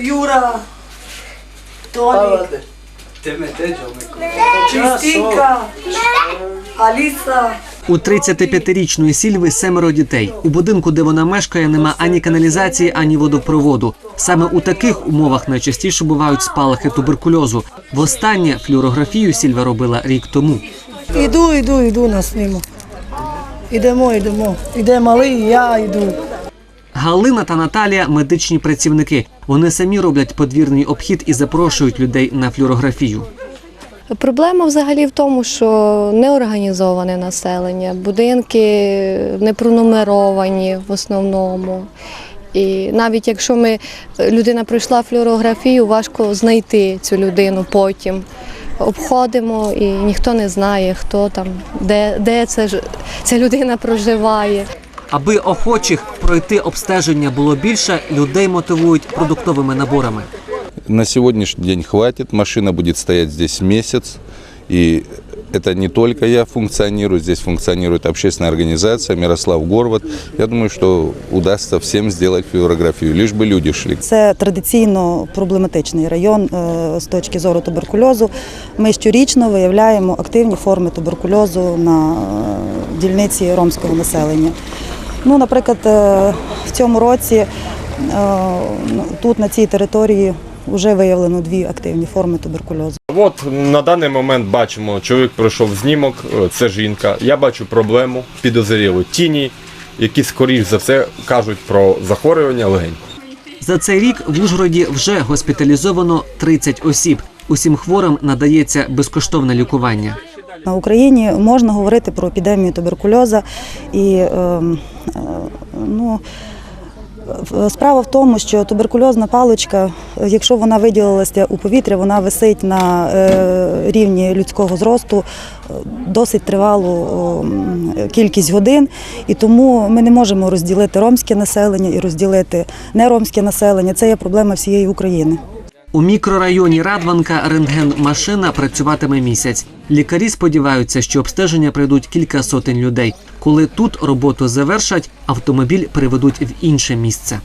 Юра, Толік, Чистінка, Аліса. У 35-річної Сільви семеро дітей. У будинку, де вона мешкає, нема ані каналізації, ані водопроводу. Саме у таких умовах найчастіше бувають спалахи туберкульозу. Востаннє флюорографію Сільва робила рік тому. Іду, іду, іду на сніму. Ідемо, йдемо. Іде малий, я йду. Галина та Наталія медичні працівники. Вони самі роблять подвірний обхід і запрошують людей на флюорографію. Проблема взагалі в тому, що неорганізоване населення, будинки не пронумеровані в основному. І навіть якщо ми людина пройшла флюорографію, важко знайти цю людину потім. Обходимо і ніхто не знає, хто там, де, де це ця людина проживає. Аби охочих пройти обстеження було більше, людей мотивують продуктовими наборами. На сегодняшний день хватит, машина будет стоять здесь месяц, и это не только я функционирую, здесь функционирует общественная организация Мирослав Горват. Я думаю, что удастся всем сделать флюорографию, лишь бы люди шли. Це традиційно проблематичний район е, з точки зору туберкульозу. Ми щорічно виявляємо активні форми туберкульозу на е, дільниці ромського населення. Ну, наприклад, е, в цьому році е, ну, тут на цій території вже виявлено дві активні форми туберкульозу. От на даний момент бачимо, чоловік пройшов знімок, е, це жінка. Я бачу проблему, підозрілу тіні, які скоріш за все кажуть про захворювання легень. За цей рік в Ужгороді вже госпіталізовано 30 осіб. Усім хворим надається безкоштовне лікування. На Україні можна говорити про епідемію туберкульоза і ем, е, ну. Справа в тому, що туберкульозна паличка, якщо вона виділилася у повітря, вона висить на е, рівні людського зросту е, досить тривалу кількість годин, і тому ми не можемо розділити ромське населення і розділити неромське населення. Це є проблема всієї України. У мікрорайоні Радванка рентген-машина працюватиме місяць. Лікарі сподіваються, що обстеження прийдуть кілька сотень людей. Коли тут роботу завершать, автомобіль переведуть в інше місце.